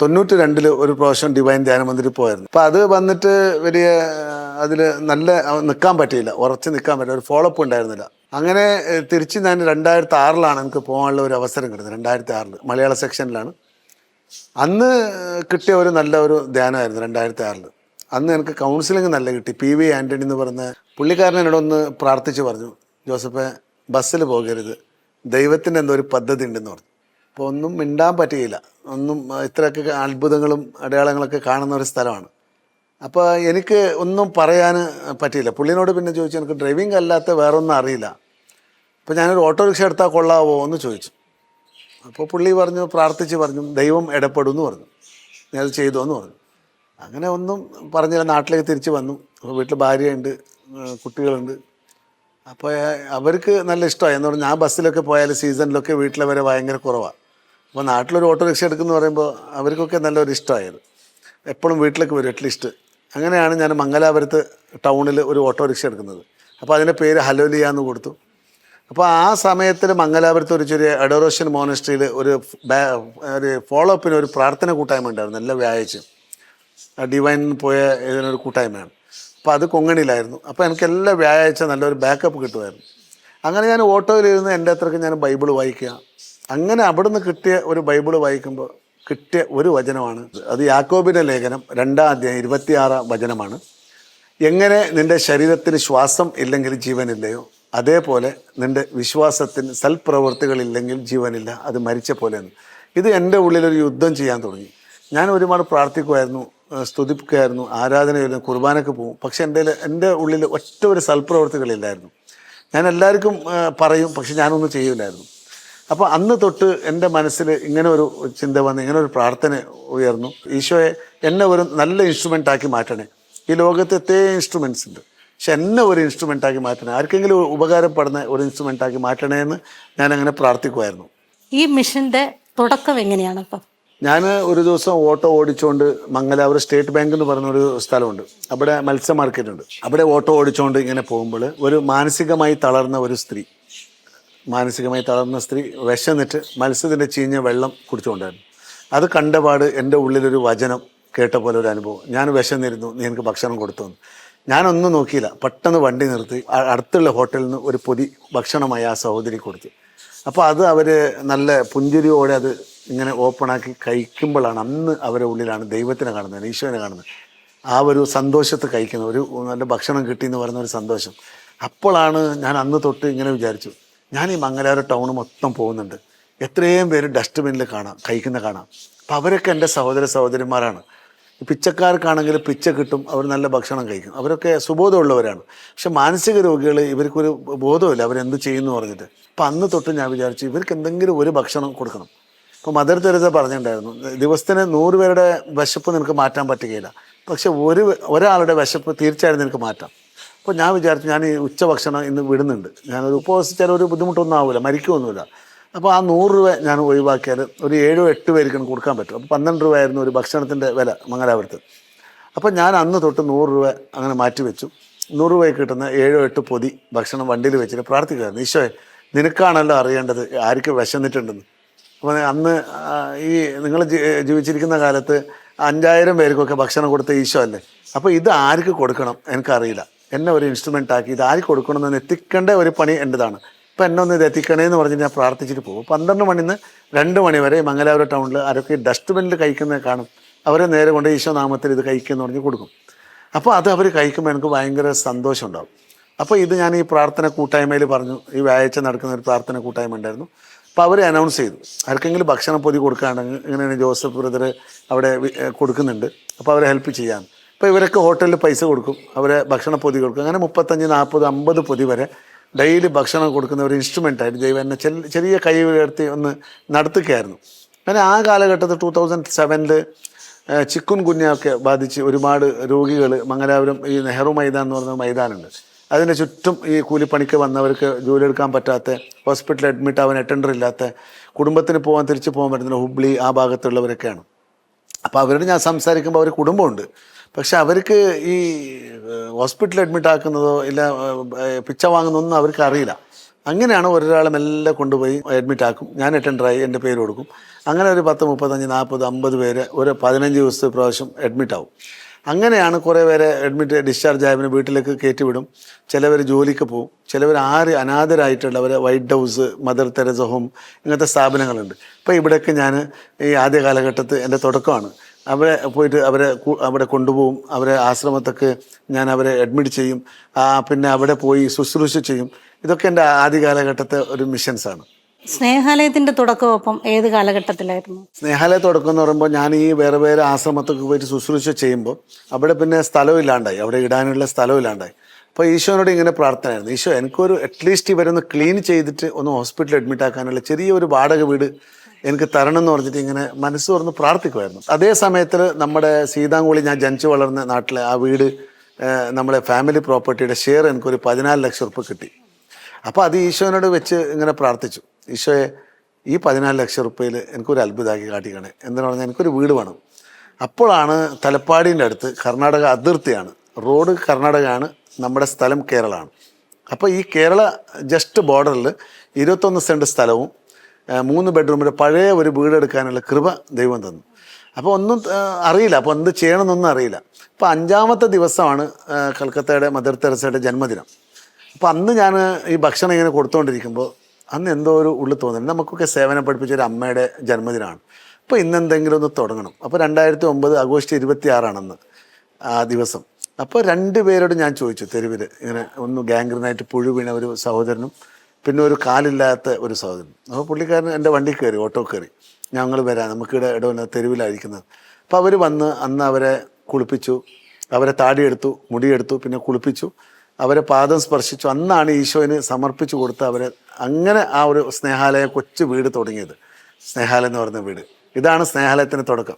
തൊണ്ണൂറ്റി രണ്ടിൽ ഒരു പ്രാവശ്യം ഡിവൈൻ ധ്യാന മന്ദിരിൽ പോയിരുന്നു അപ്പൊ അത് വന്നിട്ട് വലിയ അതിൽ നല്ല നിൽക്കാൻ പറ്റിയില്ല. ഉറച്ച് നിൽക്കാൻ പറ്റില്ല ഒരു ഫോളോ അപ്പ് ഉണ്ടായിരുന്നില്ല. അങ്ങനെ തിരിച്ച് ഞാൻ രണ്ടായിരത്തി ആറിലാണ് എനിക്ക് പോകാനുള്ള ഒരു അവസരം കിട്ടുന്നത്. രണ്ടായിരത്തി ആറിൽ മലയാള സെക്ഷനിലാണ്. അന്ന് കിട്ടിയ ഒരു നല്ല ഒരു ധ്യാനമായിരുന്നു രണ്ടായിരത്തി ആറിൽ അന്ന് എനിക്ക് കൗൺസിലിംഗ് നല്ല കിട്ടി. പി വി ആന്റണി എന്ന് പറഞ്ഞ പുള്ളിക്കാരൻ എന്നോടൊന്ന് പ്രാർത്ഥിച്ച് പറഞ്ഞു. ജോസഫെ ബസ്സിൽ പോകരുത്. ദൈവത്തിന്റെ എന്തോ ഒരു പദ്ധതി ഉണ്ടെന്ന് പറഞ്ഞു. അപ്പോൾ ഒന്നും മിണ്ടാൻ പറ്റുകയില്ല ഒന്നും ഇത്രയൊക്കെ അത്ഭുതങ്ങളും അടയാളങ്ങളൊക്കെ കാണുന്ന ഒരു സ്ഥലമാണ്. അപ്പോൾ എനിക്ക് ഒന്നും പറയാൻ പറ്റിയില്ല. പുള്ളിനോട് പിന്നെ ചോദിച്ചു എനിക്ക് ഡ്രൈവിംഗ് അല്ലാത്ത വേറൊന്നും അറിയില്ല. അപ്പോൾ ഞാനൊരു ഓട്ടോറിക്ഷ എടുത്താൽ കൊള്ളാവോ? എന്ന് ചോദിച്ചു. അപ്പോൾ പുള്ളി പറഞ്ഞു പ്രാർത്ഥിച്ച് പറഞ്ഞു ദൈവം ഇടപെടും എന്ന് പറഞ്ഞു. ഞാൻ അത് ചെയ്തു? എന്ന് പറഞ്ഞു. അങ്ങനെ ഒന്നും പറഞ്ഞില്ല. നാട്ടിലേക്ക് തിരിച്ച് വന്നു. അപ്പോൾ വീട്ടിൽ ഭാര്യയുണ്ട് കുട്ടികളുണ്ട്. അപ്പോൾ അവർക്ക് നല്ല ഇഷ്ടമായി. എന്ന് പറഞ്ഞാൽ ഞാൻ ബസ്സിലൊക്കെ പോയാൽ സീസണിലൊക്കെ വീട്ടിലെ വരെ ഭയങ്കര കുറവാണ് അപ്പോൾ നാട്ടിലൊരു ഓട്ടോറിക്ഷ എടുക്കുന്നു പറയുമ്പോൾ അവർക്കൊക്കെ നല്ലൊരു ഇഷ്ടമായത് എപ്പോഴും വീട്ടിലേക്ക് വരും അറ്റ്ലീസ്റ്റ്. അങ്ങനെയാണ് ഞാൻ മംഗലാപുരത്ത് ടൗണിൽ ഒരു ഓട്ടോറിക്ഷ എടുക്കുന്നത്. അപ്പോൾ അതിന്റെ പേര് ഹലോലിയ എന്ന് കൊടുത്തു. അപ്പോൾ ആ സമയത്തിൽ മംഗലാപുരത്ത് ഒരു ചെറിയ അഡോറേഷൻ മോണസ്ട്രിയിൽ ഒരു ഒരു ഫോളോ അപ്പിന് ഒരു പ്രാർത്ഥന കൂട്ടായ്മ ഉണ്ടായിരുന്നു നല്ല വ്യാഴാഴ്ചയും ഡിവൈൻ പോയ ഇതിനൊരു കൂട്ടായ്മയാണ്. അപ്പോൾ അത് കൊങ്ങണിയിലായിരുന്നു. അപ്പോൾ എനിക്ക് എല്ലാ വ്യാഴാഴ്ച നല്ലൊരു ബാക്കപ്പ് കിട്ടുമായിരുന്നു. അങ്ങനെ ഞാൻ ഓട്ടോയിലിരുന്ന് എന്റെ അത്രയ്ക്ക് ഞാൻ ബൈബിൾ വായിക്കുക അങ്ങനെ അവിടുന്ന് കിട്ടിയ ഒരു ബൈബിൾ വായിക്കുമ്പോൾ കിട്ടിയ ഒരു വചനമാണ്. അത് യാക്കോബിന്റെ ലേഖനം രണ്ടാം അധ്യായം ഇരുപത്തിയാറാം വചനമാണ്. എങ്ങനെ നിന്റെ ശരീരത്തിന് ശ്വാസം ഇല്ലെങ്കിൽ ജീവനില്ലയോ? അതേപോലെ നിന്റെ വിശ്വാസത്തിന് സൽപ്രവൃത്തികളില്ലെങ്കിൽ ജീവനില്ല. അത് മരിച്ച പോലെയെന്ന് ഇത് എന്റെ ഉള്ളിലൊരു യുദ്ധം ചെയ്യാൻ തുടങ്ങി. ഞാൻ ഒരുപാട് പ്രാർത്ഥിക്കുമായിരുന്നു സ്തുതിക്കുകയായിരുന്നു ആരാധനയായിരുന്നു കുർബാനക്ക് പോകും. പക്ഷെ എന്റെ എന്റെ ഉള്ളിൽ ഒറ്റ ഒരു സൽപ്രവൃത്തികളില്ലായിരുന്നു. ഞാൻ എല്ലാവർക്കും പറയും പക്ഷെ ഞാനൊന്നും ചെയ്യില്ലായിരുന്നു. അപ്പോൾ അന്ന് തൊട്ട് എന്റെ മനസ്സിൽ ഇങ്ങനെ ഒരു ചിന്ത വന്ന് ഇങ്ങനെ ഒരു പ്രാർത്ഥന ഉയർന്നു. ഈശോയെ എന്നെ ഒരു നല്ല ഇൻസ്ട്രുമെന്റ് ആക്കി മാറ്റണേ. ഈ ലോകത്തെ എത്തേ ഇൻസ്ട്രുമെൻസ് ഉണ്ട്. പക്ഷെ എന്നെ ഒരു ഇൻസ്ട്രുമെന്റ് ആക്കി മാറ്റണേ. ആർക്കെങ്കിലും ഉപകാരപ്പെടുന്ന ഒരു ഇൻസ്ട്രുമെന്റ് ആക്കി മാറ്റണേ എന്ന് ഞാൻ അങ്ങനെ പ്രാർത്ഥിക്കുമായിരുന്നു ഈ മിഷന്റെ തുടക്കം എങ്ങനെയാണ് അപ്പം ഞാൻ ഒരു ദിവസം ഓട്ടോ ഓടിച്ചുകൊണ്ട് മംഗലാപുരം സ്റ്റേറ്റ് ബാങ്ക് എന്ന് പറഞ്ഞ ഒരു സ്ഥലമുണ്ട്. അവിടെ മത്സ്യ മാർക്കറ്റ് ഉണ്ട്. അവിടെ ഓട്ടോ ഓടിച്ചുകൊണ്ട് ഇങ്ങനെ പോകുമ്പോൾ ഒരു മാനസികമായി തളർന്ന ഒരു സ്ത്രീ മാനസികമായി തളർന്ന സ്ത്രീ വിശന്നിട്ട് മത്സ്യത്തിന്റെ ചീഞ്ഞ വെള്ളം കുടിച്ചുകൊണ്ടായിരുന്നു. അത് കണ്ടപാട് എന്റെ ഉള്ളിലൊരു വചനം കേട്ട പോലെ ഒരു അനുഭവം. ഞാൻ വിശന്നിരുന്നു നീ എനിക്ക് ഭക്ഷണം കൊടുത്തു. ഞാനൊന്നും നോക്കിയില്ല. പെട്ടെന്ന് വണ്ടി നിർത്തി അടുത്തുള്ള ഹോട്ടലിൽ നിന്ന് ഒരു പൊതി ഭക്ഷണമായി ആ സഹോദരി കൊടുത്തു. അപ്പോൾ അത് അവർ നല്ല പുഞ്ചിരിയോടെ അത് ഇങ്ങനെ ഓപ്പണാക്കി കഴിക്കുമ്പോഴാണ് അന്ന് അവരുടെ ഉള്ളിലാണ് ദൈവത്തിനെ കാണുന്നത് ഈശോനെ കാണുന്നത്. ആ ഒരു സന്തോഷത്തെ കഴിക്കുന്ന ഒരു നല്ല ഭക്ഷണം കിട്ടി എന്ന് പറയുന്ന ഒരു സന്തോഷം. അപ്പോഴാണ് ഞാൻ അന്ന് തൊട്ട് ഇങ്ങനെ വിചാരിച്ചു. ഞാൻ ഈ മംഗലാപുരം ടൗൺ മൊത്തം പോകുന്നുണ്ട്. എത്രയും പേര് ഡസ്റ്റ്ബിന്നിൽ കാണാം കഴിക്കുന്ന കാണാം. അപ്പം അവരൊക്കെ എന്റെ സഹോദര സഹോദരിമാരാണ്. പിച്ചക്കാർക്കാണെങ്കിൽ പിച്ച കിട്ടും അവർ നല്ല ഭക്ഷണം കഴിക്കും. അവരൊക്കെ സുബോധമുള്ളവരാണ്. പക്ഷെ മാനസിക രോഗികൾ ഇവർക്കൊരു ബോധമില്ല അവരെന്ത് ചെയ്യുന്നു പറഞ്ഞിട്ട്. അപ്പം അന്ന് തൊട്ട് ഞാൻ വിചാരിച്ചു ഇവർക്ക് എന്തെങ്കിലും ഒരു ഭക്ഷണം കൊടുക്കണം. ഇപ്പോൾ മദർ തെരേസ പറഞ്ഞിട്ടുണ്ടായിരുന്നു ദിവസത്തിന് നൂറ് പേരുടെ വിശപ്പ് നിനക്ക് മാറ്റാൻ പറ്റുകയില്ല. പക്ഷെ ഒരു ഒരാളുടെ വിശപ്പ് തീർച്ചയായും നിനക്ക് മാറ്റാം. അപ്പോൾ ഞാൻ വിചാരിച്ചു ഞാൻ ഈ ഉച്ചഭക്ഷണം ഇന്ന് വിടുന്നുണ്ട്. ഞാനൊരു ഉപവസിച്ചാൽ ഒരു ബുദ്ധിമുട്ടൊന്നും ആവില്ല മരിക്കുമൊന്നുമില്ല അപ്പോൾ ആ നൂറ് രൂപ ഞാൻ ഒഴിവാക്കിയാൽ ഒരു ഏഴോ എട്ട് പേർക്ക് കൊടുക്കാൻ പറ്റും. അപ്പോൾ പന്ത്രണ്ട് രൂപയായിരുന്നു ഒരു ഭക്ഷണത്തിന്റെ വില മംഗലാപുരത്ത്. അപ്പോൾ ഞാൻ അന്ന് തൊട്ട് നൂറ് രൂപ അങ്ങനെ മാറ്റി വെച്ചു. നൂറ് രൂപയ്ക്ക് കിട്ടുന്ന ഏഴോ എട്ട് പൊതി ഭക്ഷണം വണ്ടിയിൽ വെച്ചിട്ട് പ്രാർത്ഥിക്കുകയായിരുന്നു. ഈശോയെ നിനക്കാണല്ലോ അറിയേണ്ടത് ആർക്ക് വിശന്നിട്ടുണ്ടെന്ന്. അപ്പോൾ അന്ന് ഈ നിങ്ങൾ ജീവിച്ചിരിക്കുന്ന കാലത്ത് അഞ്ചായിരം പേർക്കൊക്കെ ഭക്ഷണം കൊടുത്ത ഈശോ അല്ലേ? അപ്പോൾ ഇത് ആർക്ക് കൊടുക്കണം എനിക്കറിയില്ല. എന്നെ ഒരു ഇൻസ്ട്രുമെന്റ് ആക്കി ഇത് ആർക്ക് കൊടുക്കണമെന്ന് എത്തിക്കേണ്ട ഒരു പണി എന്റെതാണ് ഇപ്പം എന്നെ ഒന്ന് ഇത് എത്തിക്കണേ എന്ന് പറഞ്ഞ് ഞാൻ പ്രാർത്ഥിച്ചിട്ട് പോകും. പന്ത്രണ്ട് മണിന്ന് രണ്ട് മണി വരെ മംഗലാപുരം ടൗണിൽ ആരൊക്കെ ഡസ്റ്റ്ബിനിൽ കഴിക്കുന്നത് കാണും. അവരെ നേരെ കൊണ്ട് ഈശോനാമത്തിൽ ഇത് കഴിക്കുമെന്ന് പറഞ്ഞ് കൊടുക്കും. അപ്പോൾ അത് അവർ കഴിക്കുമ്പോൾ എനിക്ക് ഭയങ്കര സന്തോഷം ഉണ്ടാകും അപ്പോൾ ഇത് ഞാൻ ഈ പ്രാർത്ഥന കൂട്ടായ്മയിൽ പറഞ്ഞു. ഈ വ്യാഴാഴ്ച നടക്കുന്ന ഒരു പ്രാർത്ഥന കൂട്ടായ്മ ഉണ്ടായിരുന്നു. അപ്പോൾ അവർ അനൗൺസ് ചെയ്തു. ആർക്കെങ്കിലും ഭക്ഷണം പൊതി കൊടുക്കുകയാണെങ്കിൽ ഇങ്ങനെയാണ് ജോസഫ് ബ്രദർ അവിടെ കൊടുക്കുന്നുണ്ട്. അപ്പോൾ അവരെ ഹെൽപ്പ് ചെയ്യാൻ അപ്പോൾ ഇവരൊക്കെ ഹോട്ടലിൽ പൈസ കൊടുക്കും. അവരെ ഭക്ഷണ പൊതി കൊടുക്കും. അങ്ങനെ മുപ്പത്തഞ്ച് നാൽപ്പത് അമ്പത് പൊതി വരെ ഡെയിലി ഭക്ഷണം കൊടുക്കുന്ന ഒരു ഇൻസ്ട്രുമെന്റ് ആയിരുന്നു ദൈവം എന്നെ ചെറിയ കൈ ഉയർത്തി ഒന്ന് നടത്തുകയായിരുന്നു. അങ്ങനെ ആ കാലഘട്ടത്തിൽ ടൂ തൗസൻഡ് സെവനിൽ ചിക്കുൻ കുഞ്ഞൊക്കെ ബാധിച്ച് ഒരുപാട് രോഗികൾ മംഗലാപുരം ഈ നെഹ്റു മൈതാൻ എന്ന് പറയുന്ന മൈതാനുണ്ട്. അതിന്റെ ചുറ്റും ഈ കൂലിപ്പണിക്ക് വന്നവർക്ക് ജോലി എടുക്കാൻ പറ്റാത്ത ഹോസ്പിറ്റലിൽ അഡ്മിറ്റ് ആവാൻ അറ്റൻഡർ ഇല്ലാത്ത കുടുംബത്തിന് പോകാൻ തിരിച്ചു പോകാൻ പറ്റുന്ന ഹുബ്ലി ആ ഭാഗത്തുള്ളവരൊക്കെയാണ്. അപ്പോൾ അവരോട് ഞാൻ സംസാരിക്കുമ്പോൾ അവർ കുടുംബമുണ്ട്. പക്ഷെ അവർക്ക് ഈ ഹോസ്പിറ്റലിൽ അഡ്മിറ്റ് ആക്കുന്നതോ ഇല്ല പിച്ച വാങ്ങുന്നതൊന്നും അവർക്ക് അറിയില്ല. അങ്ങനെയാണ് ഒരാളെ മെല്ലെ കൊണ്ടുപോയി അഡ്മിറ്റ് ആക്കും. ഞാൻ അറ്റൻഡറായി എന്റെ പേര് കൊടുക്കും. അങ്ങനെ ഒരു പത്ത് മുപ്പത്തഞ്ച് നാൽപ്പത് അമ്പത് പേര് ഒരു പതിനഞ്ച് ദിവസത്തെ പ്രാവശ്യം അഡ്മിറ്റ് ആവും. അങ്ങനെയാണ് കുറേ പേരെ അഡ്മിറ്റ് ഡിസ്ചാർജ് ആയവന് വീട്ടിലേക്ക് കയറ്റിവിടും ചിലവർ ജോലിക്ക് പോകും ചിലവർ ആര് അനാഥരായിട്ടുള്ളവർ white house mother Teresa home ഇങ്ങനത്തെ സ്ഥാപനങ്ങളുണ്ട്. ഇപ്പോൾ ഇവിടെയൊക്കെ ഞാൻ ഈ ആദ്യ കാലഘട്ടത്തിൽ എന്റെ തുടക്കമാണ്. അവരെ പോയിട്ട് അവരെ അവിടെ കൊണ്ടുപോകും. അവരെ ആശ്രമത്തൊക്കെ ഞാൻ അവരെ അഡ്മിറ്റ് ചെയ്യും. പിന്നെ അവിടെ പോയി ശുശ്രൂഷ ചെയ്യും. ഇതൊക്കെ എന്റെ ആദ്യ കാലഘട്ടത്തെ ഒരു മിഷൻസാണ് സ്നേഹാലയത്തിന്റെ തുടക്കമൊപ്പം ഏത് കാലഘട്ടത്തിലായിരുന്നു? സ്നേഹാലയ തുടക്കം എന്ന് പറയുമ്പോൾ ഞാൻ ഈ വേറെ വേറെ ആശ്രമത്തൊക്കെ പോയിട്ട് ശുശ്രൂഷ ചെയ്യുമ്പോൾ അവിടെ പിന്നെ സ്ഥലം ഇല്ലാണ്ടായി. അവിടെ ഇടാനുള്ള സ്ഥലം ഇല്ലാണ്ടായി. അപ്പോൾ ഈശോനോട് ഇങ്ങനെ പ്രാർത്ഥനയായിരുന്നു. ഈശോ എനിക്കൊരു അറ്റ്ലീസ്റ്റ് ഇവരൊന്ന് ക്ലീൻ ചെയ്തിട്ട് ഒന്ന് ഹോസ്പിറ്റലിൽ അഡ്മിറ്റ് ആക്കാനുള്ള ചെറിയൊരു വാടക വീട് എനിക്ക് തരണം എന്ന് പറഞ്ഞിട്ട് ഇങ്ങനെ മനസ്സ് തുറന്ന് പ്രാർത്ഥിക്കുമായിരുന്നു. അതേ സമയത്തിൽ നമ്മുടെ സീതാങ്കുളി ഞാൻ ജനിച്ചു വളർന്ന നാട്ടിലെ ആ വീട് നമ്മുടെ ഫാമിലി പ്രോപ്പർട്ടിയുടെ ഷെയർ എനിക്കൊരു പതിനാല് ലക്ഷം ഉറുപ്പ് കിട്ടി. അപ്പോൾ അത് ഈശോനോട് വെച്ച് ഇങ്ങനെ പ്രാർത്ഥിച്ചു. ഈശോയെ ഈ പതിനാല് ലക്ഷം റുപ്യയിൽ എനിക്കൊരു അത്ഭുതമാക്കി കാട്ടിക്കണേ. എന്തിനു പറഞ്ഞാൽ എനിക്കൊരു വീട് വേണം. അപ്പോഴാണ് തലപ്പാടിന്റെ അടുത്ത് കർണാടക അതിർത്തിയാണ്. റോഡ് കർണാടകയാണ് നമ്മുടെ സ്ഥലം കേരളമാണ്. അപ്പോൾ ഈ കേരള ജസ്റ്റ് ബോർഡറിൽ ഇരുപത്തൊന്ന് സെന്റ് സ്ഥലവും മൂന്ന് ബെഡ്റൂമിന്റെ പഴയ ഒരു വീടെടുക്കാനുള്ള കൃപ ദൈവം തന്നു. അപ്പോൾ ഒന്നും അറിയില്ല. അപ്പോൾ എന്ത് ചെയ്യണമെന്നൊന്നും അറിയില്ല. അപ്പോൾ അഞ്ചാമത്തെ ദിവസമാണ് കൽക്കത്തയുടെ മദർ തെരസയുടെ ജന്മദിനം. അപ്പോൾ അന്ന് ഞാൻ ഈ ഭക്ഷണം ഇങ്ങനെ കൊടുത്തുകൊണ്ടിരിക്കുമ്പോൾ അന്ന് എന്തോ ഒരു ഉള്ളിൽ തോന്നുന്നു. നമുക്കൊക്കെ സേവനം പഠിപ്പിച്ച ഒരു അമ്മയുടെ ജന്മദിനമാണ്. അപ്പോൾ ഇന്ന് എന്തെങ്കിലും ഒന്ന് തുടങ്ങണം. അപ്പോൾ രണ്ടായിരത്തി ഒമ്പത് ആഗോസ്റ്റ് ഇരുപത്തി ആറാണെന്ന് ആ ദിവസം. അപ്പോൾ രണ്ട് പേരോട് ഞാൻ ചോദിച്ചു തെരുവിൽ ഇങ്ങനെ ഒന്ന് ഗാംഗ്രീനായിട്ട് പുഴു വീണ ഒരു സഹോദരനും പിന്നെ ഒരു കാലില്ലാത്ത ഒരു സഹോദരനും. അപ്പോൾ പുള്ളിക്കാരൻ എന്റെ വണ്ടി കയറി ഓട്ടോ കയറി. ഞങ്ങൾ വരാം. നമുക്കിവിടെ ഇടവല്ല തെരുവിലായിരിക്കുന്നത്. അപ്പോൾ അവർ വന്ന് അന്ന് അവരെ കുളിപ്പിച്ചു. അവരെ താടിയെടുത്തു മുടിയെടുത്തു പിന്നെ കുളിപ്പിച്ചു. അവരെ പാദം സ്പർശിച്ചു. അന്നാണ് ഈശോയിന് സമർപ്പിച്ചു കൊടുത്ത് അവരെ അങ്ങനെ ആ ഒരു സ്നേഹാലയ കൊച്ചു വീട് തുടങ്ങിയത്. സ്നേഹാലയം എന്ന് പറയുന്ന വീട്. ഇതാണ് സ്നേഹാലയത്തിന് തുടക്കം.